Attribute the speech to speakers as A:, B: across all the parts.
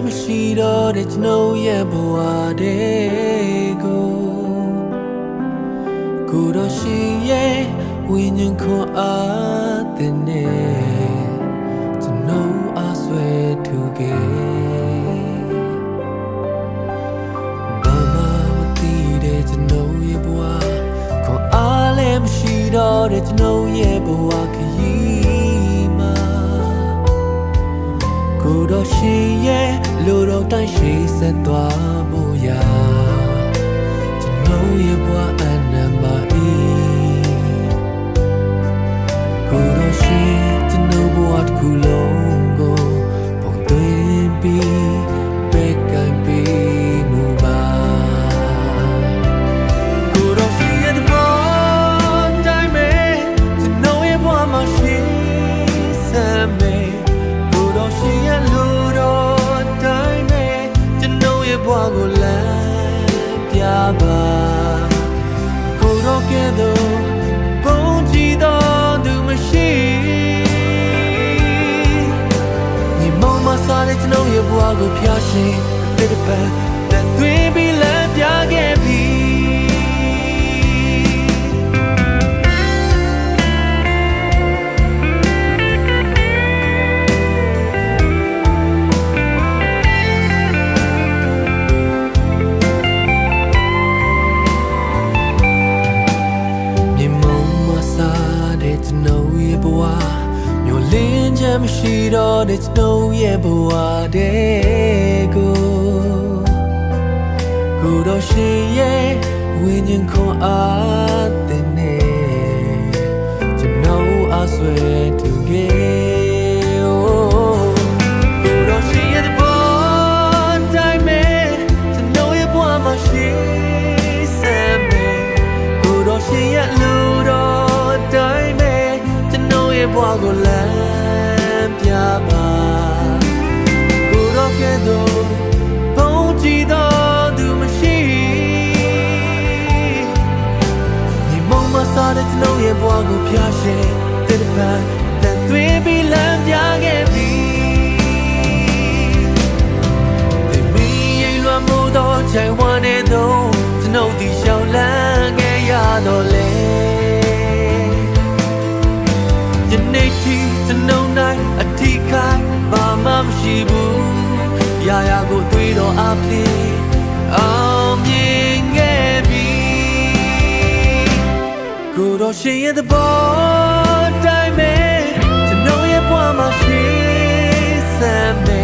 A: တော့တဲ့ကျွန်တော်ရဲ့ဘဝတွေကိုကိုတော့ရှင်ရဲ့ဝိညာဉ်ခွန်အားတဲ့နဲ့ကျွန်တော်အားဆွဲထူခဲ့ဘာမှမသိတဲ့ကျွန်တော်ရဲ့ဘဝခွန်အားလည်းမရှိတော့တဲ့ကျွန်တော်ရဲ့ဘဝခရီး တော့ရှင်ရဲ့လိုတော့တိုင်းရှိဆက်သွားဖို့ရာကျွန်တော်ရဲ့ဘဝအနံပါအီကိုတော့ရှင်ကျွန်တော်ဘဝတစ်ခုလုံးကိုပုံသွင်းပြီးဘက်ကံပေးမှုပါကိုတော့ရှင်ရဲ့တဘောတိုင်းမဲ့ကျွန်တော်ရဲ့ဘဝမှာ ကိုလမ်းပြပါကိုတော့ကဲတော့ပုံကြည့်တော်သူမရှိညီမမစားတဲ့ကျွန်တော်ရဲ့ဘဝကိုဖျားရှင်တဲ့ပန်းတဲ့တွင်ပြီးလ မ်းမရှိတော့တဲ့ကျွန်တော်ရဲ့ဘဝတဲ့ကိုကိုတော့ရှင်ရဲ့ဝိညာဉ်ခွန်အားတဲ့နဲ့ကျွန်တော်အားဆွဲတူခဲ့ကိုတော့ရှင်ရဲ့ဘ ရှိဒီမုံမစားတဲ့ကျွန်တော်ရဲ့ဘဝကိုဖျားရှင်တဲ့ပန်းတဲ့သွေးပြီးလမ်းပြခဲ့ပြီဒီမီရိမ်လွမ်းမှုသောခြိုင်ဝမ်းနေသောကျွန်ုပ်ဒီရှောင်းလန်းခဲ့ရတော့လေယနေ့ထိကျွန်ုပ်၌အထီးခိုင်ဘာမှမရှိဘူး ရှင်ရဲ့သဘောတိုင်းမဲ့ကျွန်တော်ရဲ့ဘဝမှာရှိစမ်း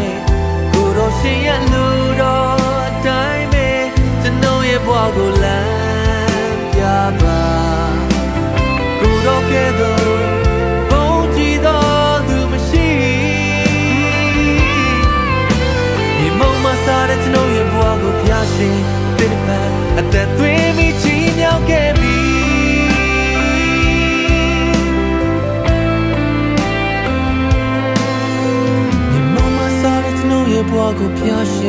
A: ရှင်တဲ့ပန်းအသက်သွင်းပြီးချီးမြှောက်ခဲ့ပြီမြင်မမစားတဲ့ကျွန်တော်ရဲ့ဘဝကိုဖျားရှ